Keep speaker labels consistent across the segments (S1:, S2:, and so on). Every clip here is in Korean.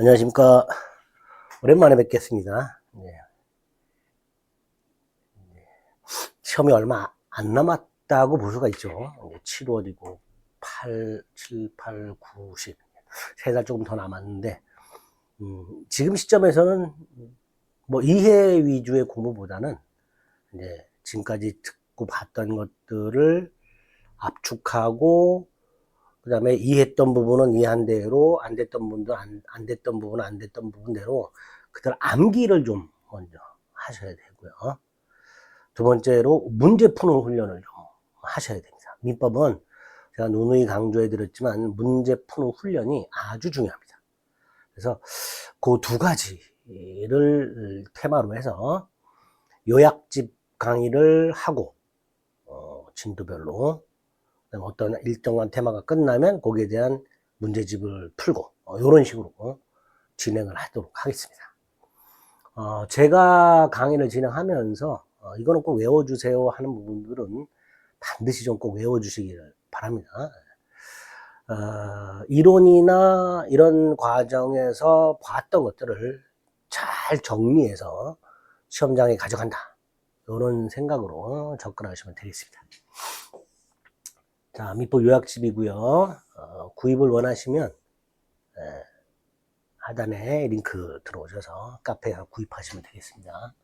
S1: 안녕하십니까. 오랜만에 뵙겠습니다. 네. 네. 시험이 얼마 안 남았다고 볼 수가 있죠. 7월이고 8, 7, 8, 9, 10. 세 달 조금 더 남았는데, 음, 지금 시점에서는 뭐 이해 위주의 공부보다는 이제 지금까지 듣고 봤던 것들을 압축하고 그 다음에 이해했던 부분은 이해한 대로 안 됐던 부분도 안, 안 됐던 부분은 안 됐던 부분대로 그들 암기를 좀 먼저 하셔야 되고요. 두 번째로 문제 푸는 훈련을 좀 하셔야 됩니다. 민법은 제가 누누이 강조해 드렸지만 문제 푸는 훈련이 아주 중요합니다. 그래서 그 두 가지를 테마로 해서 요약집 강의를 하고 어, 진도별로 어떤 일정한 테마가 끝나면 거기에 대한 문제집을 풀고 이런 식으로 진행을 하도록 하겠습니다. 어, 제가 강의를 진행하면서 어, 이거는 꼭 외워주세요 하는 부분들은 반드시 좀 꼭 외워주시기를 바랍니다. 어, 이론이나 이런 과정에서 봤던 것들을 잘 정리해서 시험장에 가져간다. 이런 생각으로 접근하시면 되겠습니다. 자, 민법 요약집이고요. 어, 구입을 원하시면 에, 하단에 링크 들어오셔서 카페에 구입하시면 되겠습니다.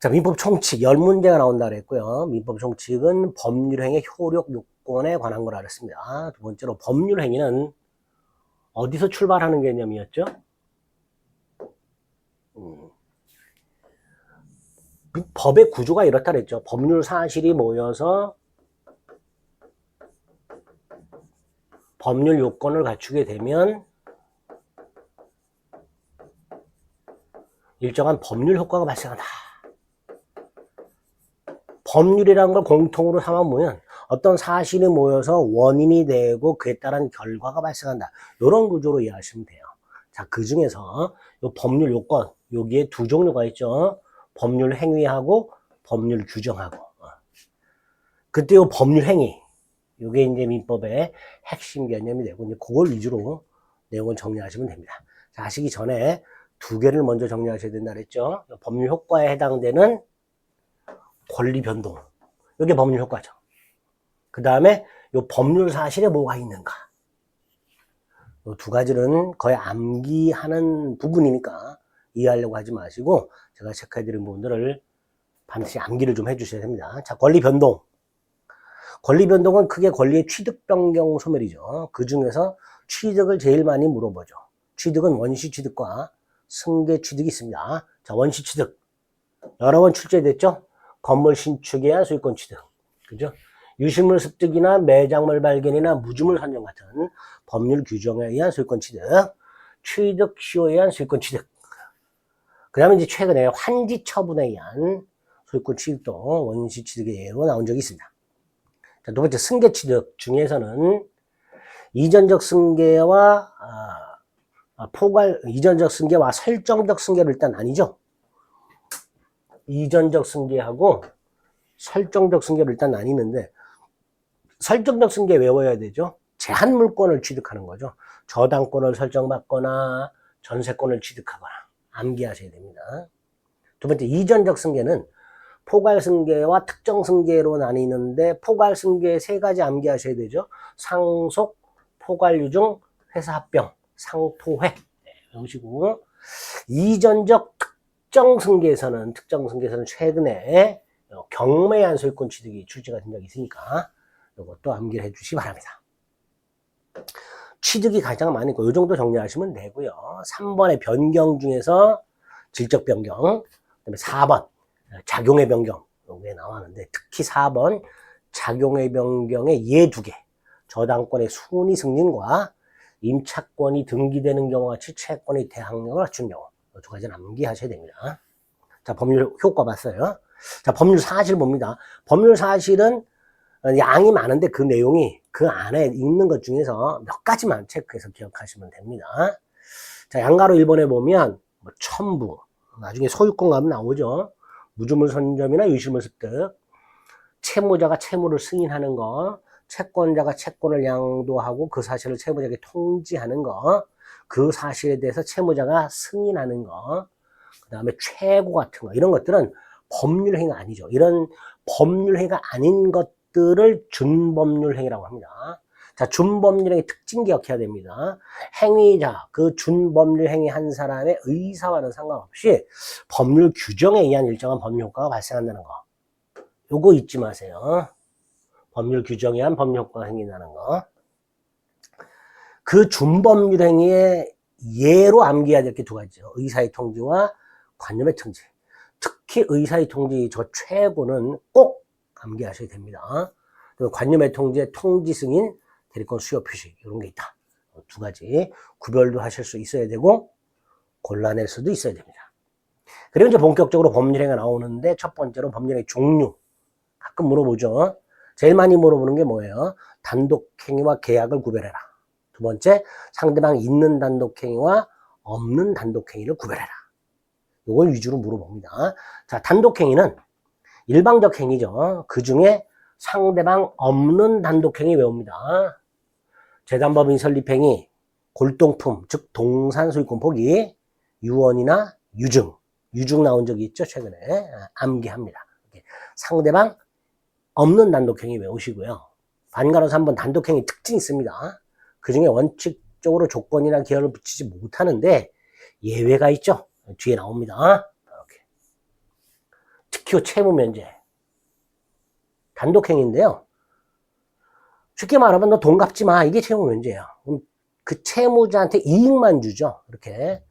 S1: 자, 민법 총칙 열 문제가 나온다 그랬고요. 민법 총칙은 법률행위 효력 요건에 관한 걸 알았습니다. 두 번째로 법률행위는 어디서 출발하는 개념이었죠? 음. 법의 구조가 이렇다 그랬죠. 법률 사실이 모여서 법률 요건을 갖추게 되면 일정한 법률 효과가 발생한다. 법률이라는 걸 공통으로 삼아보면 어떤 사실이 모여서 원인이 되고 그에 따른 결과가 발생한다. 이런 구조로 이해하시면 돼요. 자, 그 중에서 요 법률 요건, 여기에 두 종류가 있죠. 법률 행위하고 법률 규정하고. 어. 그때 요 법률 행위, 요게 이제 민법의 핵심 개념이 되고, 이제 그걸 위주로 내용을 정리하시면 됩니다. 자, 하시기 전에 두 개를 먼저 정리하셔야 된다 그랬죠. 법률 효과에 해당되는 권리 변동. 이게 법률 효과죠. 그 다음에 요 법률 사실에 뭐가 있는가. 요두 가지는 거의 암기하는 부분이니까 이해하려고 하지 마시고 제가 체크해드린 부분들을 반드시 암기를 좀 해주셔야 됩니다. 자, 권리 변동. 권리 변동은 크게 권리의 취득 변경 소멸이죠. 그 중에서 취득을 제일 많이 물어보죠. 취득은 원시 취득과 승계 취득이 있습니다. 자, 원시 취득. 여러 번 출제됐죠? 건물 신축에 의한 소유권 취득. 그죠? 유실물 습득이나 매장물 발견이나 무주물 선정 같은 법률 규정에 의한 소유권 취득. 취득 시효에 의한 소유권 취득. 그 다음에 이제 최근에 환지 처분에 의한 소유권 취득도 원시 취득의 예로 나온 적이 있습니다. 자, 두 번째 승계 취득 중에서는 이전적 승계와 아, 아, 포괄 이전적 승계와 설정적 승계를 일단 아니죠. 이전적 승계하고 설정적 승계를 일단 나뉘는데 설정적 승계 외워야 되죠. 제한 물권을 취득하는 거죠. 저당권을 설정받거나 전세권을 취득하거나 암기하셔야 됩니다. 두 번째 이전적 승계는 포괄 승계와 특정 승계로 나뉘는데 포괄 승계 세 가지 암기하셔야 되죠. 상속, 포괄 유증, 회사 합병, 상포회 네, 외우시고 이전적 특정 승계에서는 특정 승계에서는 최근에 경매한 소유권 취득이 출제가 된 적이 있으니까 이것도 암기를 해주시기 바랍니다. 취득이 가장 많이 있고 이 정도 정리하시면 되고요. 3번의 변경 중에서 질적 변경, 그다음에 4번 작용의 변경 여기에 나왔는데 특히 4번 작용의 변경의 예 두 개, 저당권의 순위 승진과 임차권이 등기되는 경우와 채권의 대항력을 갖춘 경우 이두 가지는 암기하셔야 됩니다. 자 법률 효과 봤어요. 자 법률 사실 봅니다. 법률 사실은 양이 많은데 그 내용이 그 안에 있는 것 중에서 몇 가지만 체크해서 기억하시면 됩니다. 자, 양가로 1번에 보면 뭐 첨부, 나중에 소유권 가면 나오죠. 무주물 선점이나 유실물 습득, 채무자가 채무를 승인하는 거, 채권자가 채권을 양도하고 그 사실을 채무자에게 통지하는 거, 그 사실에 대해서 채무자가 승인하는 거, 그 다음에 최고 같은 거, 이런 것들은 법률 행위가 아니죠. 이런 법률 행위가 아닌 것들을 준법률 행위라고 합니다. 자, 준법률 행위 특징 기억해야 됩니다. 행위자, 그 준법률 행위 한 사람의 의사와는 상관없이 법률 규정에 의한 일정한 법률 효과가 발생한다는 거. 요거 잊지 마세요. 법률 규정에 의한 법률 효과가 생긴다는 거. 그 준법률 행위의 예로 암기해야 될 게 두 가지죠. 의사의 통지와 관념의 통지. 특히 의사의 통지 저 최고는 꼭 암기하셔야 됩니다. 관념의 통지의 통지 승인, 대리권 수요 표시 이런 게 있다. 어, 두 가지 구별도 하실 수 있어야 되고 곤란할 수도 있어야 됩니다. 그리고 이제 본격적으로 법률행위가 나오는데 첫 번째로 법률행위 종류 가끔 물어보죠. 제일 많이 물어보는 게 뭐예요? 단독행위와 계약을 구별해라. 두 번째, 상대방 있는 단독행위와 없는 단독행위를 구별해라. 이걸 위주로 물어봅니다. 자, 단독행위는 일방적 행위죠. 그 중에 상대방 없는 단독행위 외웁니다. 재단법인 설립행위, 골동품, 즉 동산 소유권 포기, 유언이나 유증, 유증 나온 적이 있죠 최근에 아, 암기합니다. 상대방 없는 단독행위 외우시고요. 반가로서 한번 단독행위 특징이 있습니다. 그 중에 원칙적으로 조건이나 기한을 붙이지 못하는데 예외가 있죠. 뒤에 나옵니다. 이렇게. 특히 채무 면제. 단독행위인데요. 쉽게 말하면 너 돈 갚지 마. 이게 채무 면제예요. 그럼 그 채무자한테 이익만 주죠. 이렇게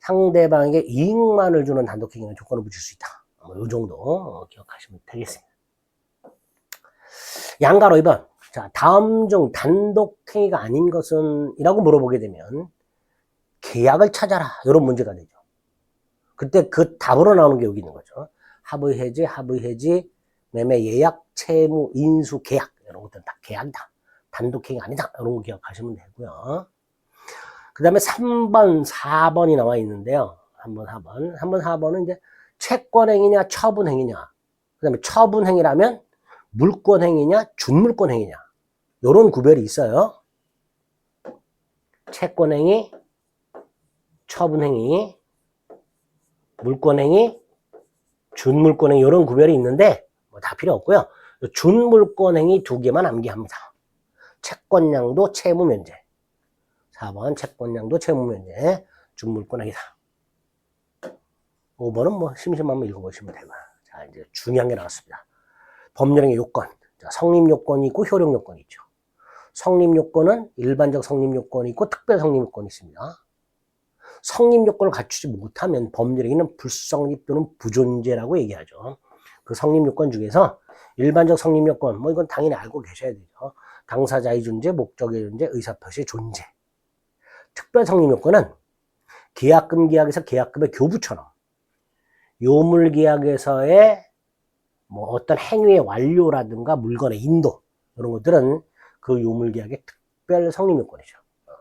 S1: 상대방에게 이익만을 주는 단독행위는 조건을 붙일 수 있다. 뭐이 정도 기억하시면 되겠습니다. 양가로 2번. 자, 다음 중 단독행위가 아닌 것은 이라고 물어보게 되면 계약을 찾아라. 이런 문제가 되죠. 그때 그 답으로 나오는 게 여기 있는 거죠. 합의 해지, 합의 해지, 매매 예약, 채무, 인수, 계약. 이런 것들은 다 계약이다. 단독행위 아니다. 이런 거 기억하시면 되고요. 그 다음에 3번, 4번이 나와 있는데요. 3번, 4번. 3번, 4번은 이제 채권행위냐, 처분행위냐. 그 다음에 처분행위라면 물권행위냐, 준물권행위냐. 요런 구별이 있어요. 채권행위, 처분행위, 물권행위, 준물권행위 이런 구별이 있는데 뭐 다 필요 없고요. 준물권 행위 두 개만 암기합니다. 채권량도 채무 면제. 4번 채권량도 채무 면제. 준물권 행위다. 5번은 뭐 심심하면 읽어보시면 되고. 자 이제 중요한 게 나왔습니다. 법률행위 요건. 자, 성립 요건이 있고 효력 요건이 있죠. 성립 요건은 일반적 성립 요건이 있고 특별 성립 요건이 있습니다. 성립 요건을 갖추지 못하면 법률행위는 불성립 또는 부존재라고 얘기하죠. 그 성립 요건 중에서 일반적 성립 요건, 뭐 이건 당연히 알고 계셔야 되죠. 당사자의 존재, 목적의 존재, 의사표시의 존재. 특별 성립 요건은 계약금 계약에서 계약금의 교부처럼 요물 계약에서의 뭐 어떤 행위의 완료라든가 물건의 인도 이런 것들은 그 요물 계약의 특별 성립 요건이죠. 어,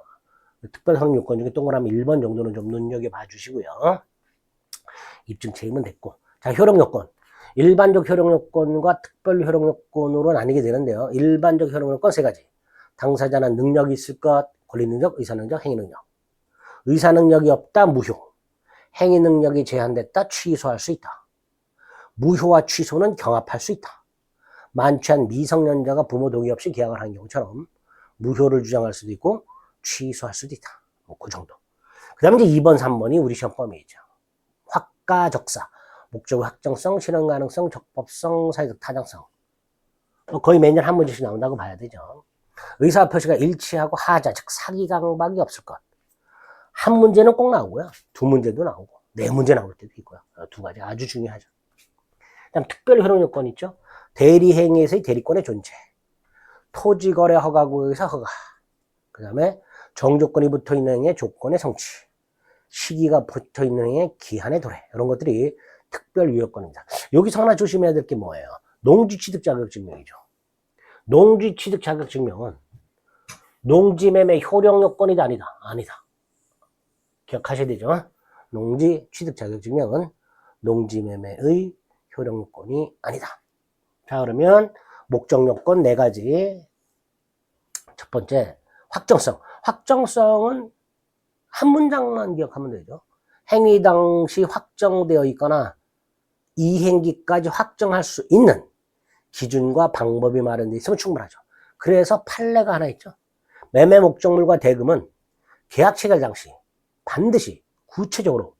S1: 특별 성립 요건 중에 동그라미 1번 정도는 좀 눈여겨봐 주시고요. 입증 책임은 됐고. 자, 효력 요건. 일반적 효력 요건과 특별 효력 요건으로 나뉘게 되는데요. 일반적 효력 요건 세 가지. 당사자는 능력이 있을 것, 권리 능력, 의사 능력, 행위 능력. 의사 능력이 없다, 무효. 행위 능력이 제한됐다, 취소할 수 있다. 무효와 취소는 경합할 수 있다. 만취한 미성년자가 부모 동의 없이 계약을 한 경우처럼 무효를 주장할 수도 있고 취소할 수도 있다. 뭐 그 정도. 그 다음에 이제 2번, 3번이 우리 시험 범위이죠. 확가적사. 목적 확정성, 실현 가능성, 적법성, 사회적 타당성. 뭐 거의 매년 한 문제씩 나온다고 봐야 되죠. 의사 표시가 일치하고 하자, 즉 사기 강박이 없을 것. 한 문제는 꼭 나오고요. 두 문제도 나오고, 네 문제 나올 때도 있고요. 두 가지 아주 중요하죠. 그다음 특별 효력 요건 있죠. 대리행위에서의 대리권의 존재. 토지거래 허가구역에서 허가. 그 다음에 정조건이 붙어 있는 행위의 조건의 성취. 시기가 붙어 있는 행위의 기한의 도래. 이런 것들이 특별 유효권입니다. 여기서 하나 조심해야 될 게 뭐예요? 농지 취득 자격 증명이죠. 농지 취득 자격 증명은 농지 매매 효력 요건이다 아니다. 아니다. 기억하셔야 되죠. 농지 취득 자격 증명은 농지 매매의 효력 요건이 아니다. 자, 그러면 목적 요건 네 가지. 첫 번째, 확정성. 확정성은 한 문장만 기억하면 되죠. 행위 당시 확정되어 있거나 이행기까지 확정할 수 있는 기준과 방법이 마련되어 있으면 충분하죠. 그래서 판례가 하나 있죠. 매매 목적물과 대금은 계약 체결 당시 반드시 구체적으로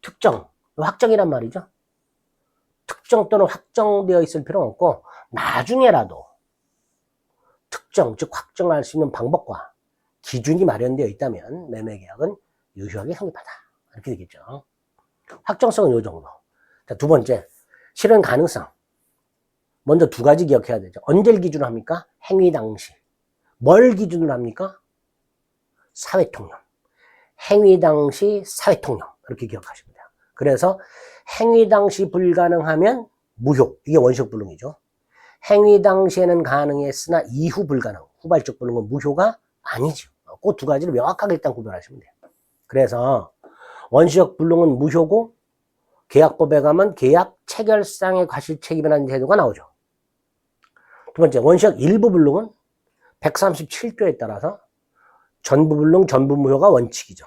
S1: 특정, 확정이란 말이죠. 특정 또는 확정되어 있을 필요는 없고 나중에라도 특정, 즉 확정할 수 있는 방법과 기준이 마련되어 있다면 매매 계약은 유효하게 성립하다. 이렇게 되겠죠. 확정성은 이 정도. 자, 두 번째, 실현 가능성. 먼저 두 가지 기억해야 되죠. 언제를 기준으로 합니까? 행위 당시. 뭘 기준으로 합니까? 사회 통념. 행위 당시 사회 통념. 이렇게 기억하시면 돼요. 그래서 행위 당시 불가능하면 무효. 이게 원시적 불능이죠. 행위 당시에는 가능했으나 이후 불가능. 후발적 불능은 무효가 아니죠. 그 두 가지를 명확하게 일단 구별하시면 돼요. 그래서 원시적 불능은 무효고 계약법에 가면 계약 체결상의 과실 책임이라는 제도가 나오죠. 두 번째, 원시적 일부 불능은 137조에 따라서 전부 불능, 전부 무효가 원칙이죠.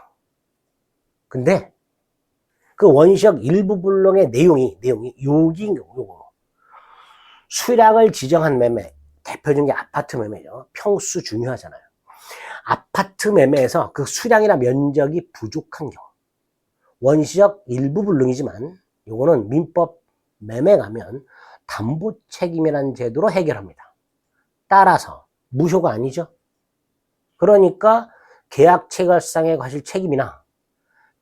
S1: 근데 그 원시적 일부 불능의 내용이, 내용이 요기, 요거. 수량을 지정한 매매, 대표적인 게 아파트 매매죠. 평수 중요하잖아요. 아파트 매매에서 그 수량이나 면적이 부족한 경우. 원시적 일부 불능이지만 요거는 민법 매매 가면 담보 책임이라는 제도로 해결합니다. 따라서 무효가 아니죠. 그러니까 계약 체결상의 과실 책임이나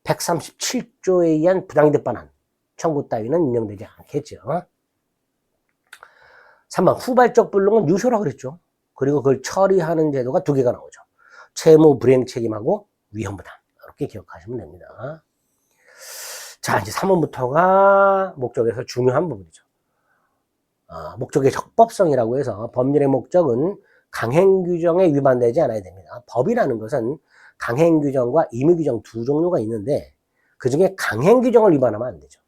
S1: 137조에 의한 부당이득 반환 청구 따위는 인정되지 않겠죠. 3번 후발적 불능은 유효라고 그랬죠. 그리고 그걸 처리하는 제도가 두 개가 나오죠. 채무 불이행 책임하고 위험 부담. 이렇게 기억하시면 됩니다. 자, 이제 3번부터가 목적에서 중요한 부분이죠. 어, 목적의 적법성이라고 해서 법률의 목적은 강행 규정에 위반되지 않아야 됩니다. 법이라는 것은 강행 규정과 임의 규정 두 종류가 있는데 그 중에 강행 규정을 위반하면 안 되죠.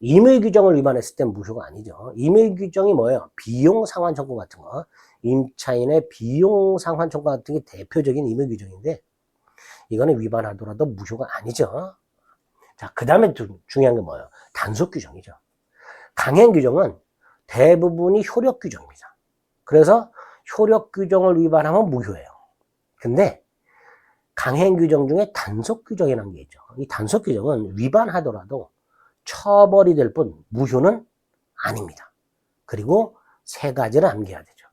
S1: 임의 규정을 위반했을 땐 무효가 아니죠. 임의 규정이 뭐예요? 비용 상환 청구 같은 거. 임차인의 비용 상환 청구 같은 게 대표적인 임의 규정인데 이거는 위반하더라도 무효가 아니죠. 자, 그 다음에 중요한 게 뭐예요? 단속 규정이죠. 강행 규정은 대부분이 효력 규정입니다. 그래서 효력 규정을 위반하면 무효예요. 근데 강행 규정 중에 단속 규정이라는 게 있죠. 이 단속 규정은 위반하더라도 처벌이 될 뿐 무효는 아닙니다. 그리고 세 가지를 암기해야 되죠.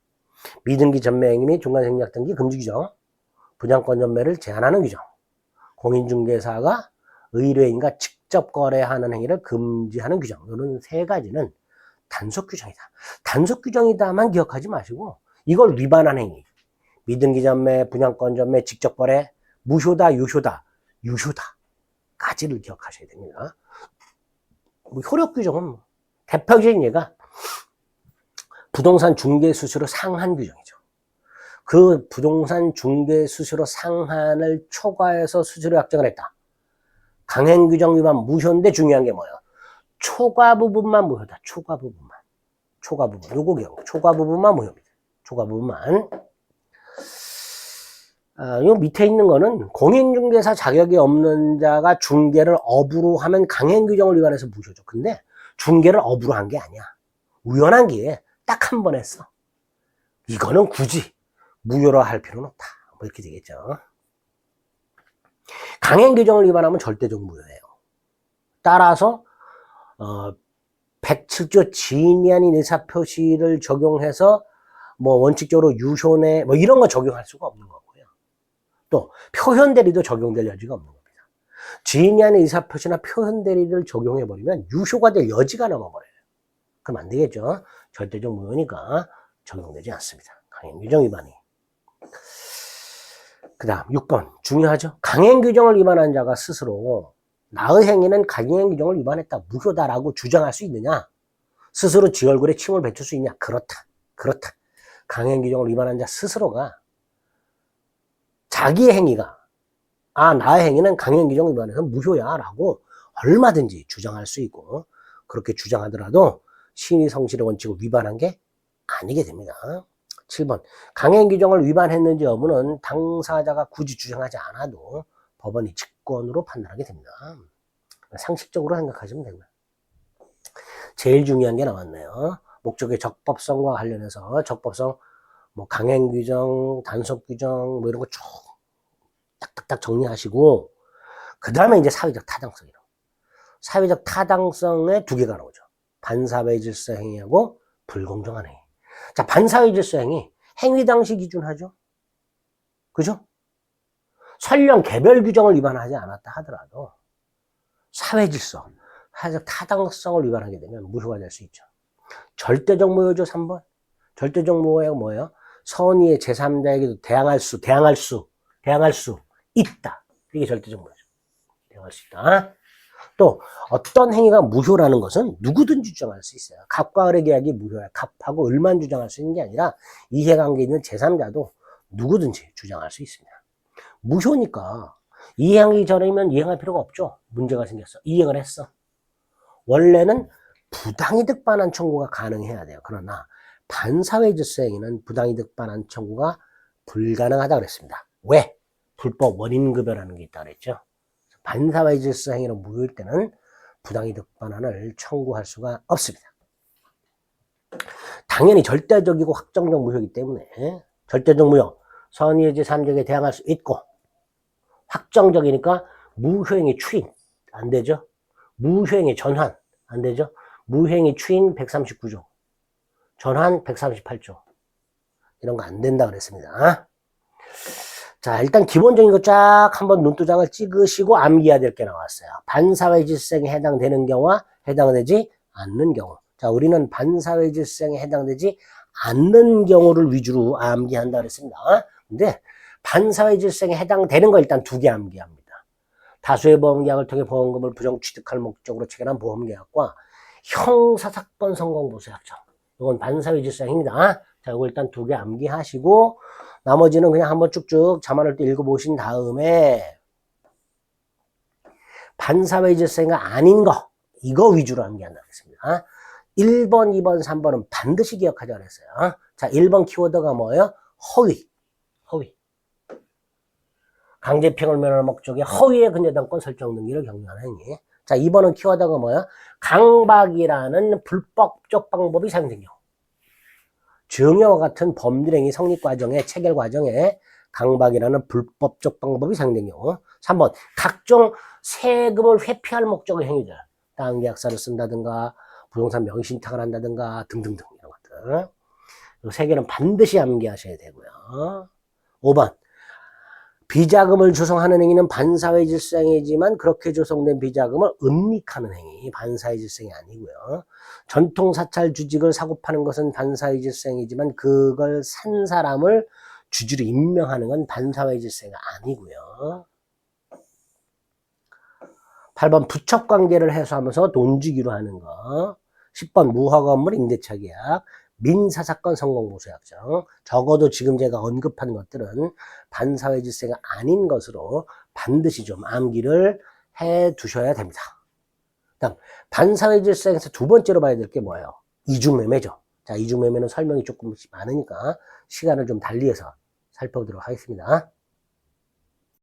S1: 미등기 전매행위 및 중간생략 등기 금지 규정, 분양권 전매를 제한하는 규정, 공인중개사가 의뢰인과 직접 거래하는 행위를 금지하는 규정. 이런 세 가지는 단속 규정이다. 단속 규정이다만 기억하지 마시고 이걸 위반한 행위. 미등기 전매, 분양권 전매, 직접 거래, 무효다, 유효다, 유효다까지를 기억하셔야 됩니다. 뭐 효력 규정은 뭐 대표적인 예가 부동산 중개 수수료 상한 규정이죠. 그 부동산 중개 수수료 상한을 초과해서 수수료 약정을 했다. 강행 규정 위반 무효인데 중요한 게 뭐예요? 초과 부분만 무효다. 초과 부분만. 초과 부분. 요거 기억. 초과 부분만 무효입니다. 초과 부분만. 아, 요 밑에 있는 거는 공인중개사 자격이 없는 자가 중개를 업으로 하면 강행 규정을 위반해서 무효죠. 근데 중개를 업으로 한 게 아니야. 우연한 기회에 딱 한 번 했어. 이거는 굳이 무효로 할 필요는 없다. 뭐 이렇게 되겠죠. 강행 규정을 위반하면 절대적 무효예요. 따라서 어, 107조 지인이 아닌 의사표시를 적용해서 뭐 원칙적으로 유효내 뭐 이런 거 적용할 수가 없는 거고요. 또 표현 대리도 적용될 여지가 없는 겁니다. 지인이 아닌 의사표시나 표현 대리를 적용해 버리면 유효가 될 여지가 넘어버려요. 그럼 안 되겠죠. 절대적 무효니까 적용되지 않습니다. 강행 규정 위반이. 그 다음 6번 중요하죠. 강행 규정을 위반한 자가 스스로 나의 행위는 강행 규정을 위반했다. 무효다라고 주장할 수 있느냐? 스스로 지 얼굴에 침을 뱉을 수 있냐? 그렇다. 그렇다. 강행 규정을 위반한 자 스스로가 자기의 행위가 아 나의 행위는 강행 규정 위반해서 무효야라고 얼마든지 주장할 수 있고 그렇게 주장하더라도 신의 성실의 원칙을 위반한 게 아니게 됩니다. 7번 강행 규정을 위반했는지 여부는 당사자가 굳이 주장하지 않아도 법원이 요건으로 판단하게 됩니다. 상식적으로 생각하시면 되고요. 제일 중요한 게 나왔네요. 목적의 적법성과 관련해서 적법성, 뭐 강행 규정, 단속 규정, 뭐 이런 거 쭉 딱딱딱 정리하시고 그 다음에 이제 사회적 타당성이로. 사회적 타당성에 두 개가 나오죠. 반사회 질서 행위하고 불공정한 행위. 자, 반사회 질서 행위. 행위 당시 기준하죠. 그죠? 설령 개별 규정을 위반하지 않았다 하더라도 사회 질서, 사회적 타당성을 위반하게 되면 무효가 될 수 있죠. 절대적 무효죠, 3번. 절대적 무효가 뭐예요? 선의의 제3자에게도 대항할 수, 대항할 수, 대항할 수 있다. 이게 절대적 무효죠. 대항할 수 있다. 또 어떤 행위가 무효라는 것은 누구든지 주장할 수 있어요. 갑과 을의 계약이 무효야. 갑하고 을만 주장할 수 있는 게 아니라 이해관계 있는 제3자도 누구든지 주장할 수 있습니다. 무효니까 이행하기 전이면 이행할 필요가 없죠. 문제가 생겼어. 이행을 했어. 원래는 부당이득 반환 청구가 가능해야 돼요. 그러나 반사회 질서 행위는 부당이득 반환 청구가 불가능하다 그랬습니다. 왜? 불법 원인 급여라는 게 있다 그랬죠. 반사회 질서 행위로 무효일 때는 부당이득 반환을 청구할 수가 없습니다. 당연히 절대적이고 확정적 무효이기 때문에 절대적 무효, 선의의 제3적에 대항할 수 있고 확정적이니까 무효행위 추인 안 되죠. 무효행위 전환 안 되죠. 무효행위 추인 139조, 전환 138조 이런 거 안 된다 그랬습니다. 자, 일단 기본적인 거 쫙 한번 눈도장을 찍으시고 암기해야 될 게 나왔어요. 반사회 질서에 해당되는 경우와 해당되지 않는 경우. 자, 우리는 반사회 질서에 해당되지 않는 경우를 위주로 암기한다 그랬습니다. 근데 반사회 질서에 해당되는 거 일단 두 개 암기합니다. 다수의 보험계약을 통해 보험금을 부정 취득할 목적으로 체결한 보험계약과 형사사건 성공보수 약정. 이건 반사회 질서행입니다. 자, 이거 일단 두 개 암기하시고 나머지는 그냥 한번 쭉쭉 자만을 때 읽어보신 다음에 반사회 질서가 아닌 거 이거 위주로 암기한다 그랬습니다. 1번, 2번, 3번은 반드시 기억하자 그랬어요. 자, 1번 키워드가 뭐예요? 허위. 허위. 강제평을 면할 목적에 허위의 근저당권 설정 등기를 격려하는 행위. 자, 2번은 키워드가 뭐야? 강박이라는 불법적 방법이 사용된 경우. 증여와 같은 범죄행위 성립 과정에 체결 과정에 강박이라는 불법적 방법이 사용된 경우. 3번 각종 세금을 회피할 목적의 행위들. 땅 계약서를 쓴다든가 부동산 명의신탁을 한다든가 등등등 이런 것들. 이 세 개는 반드시 암기하셔야 되고요. 5번 비자금을 조성하는 행위는 반사회 질서 행위지만 그렇게 조성된 비자금을 은닉하는 행위, 반사회 질서 행위 아니고요. 전통 사찰 주직을 사고 파는 것은 반사회 질서 행위지만 그걸 산 사람을 주지로 임명하는 건 반사회 질서 행위 아니고요. 8번 부척 관계를 해소하면서 돈 주기로 하는 거. 10번 무허가 건물 임대차 계약. 민사사건 성공보수약정. 적어도 지금 제가 언급한 것들은 반사회 질서가 아닌 것으로 반드시 좀 암기를 해 두셔야 됩니다. 다음, 반사회 질서에서 두 번째로 봐야 될 게 뭐예요? 이중매매죠. 자, 이중매매는 설명이 조금 많으니까 시간을 좀 달리해서 살펴보도록 하겠습니다.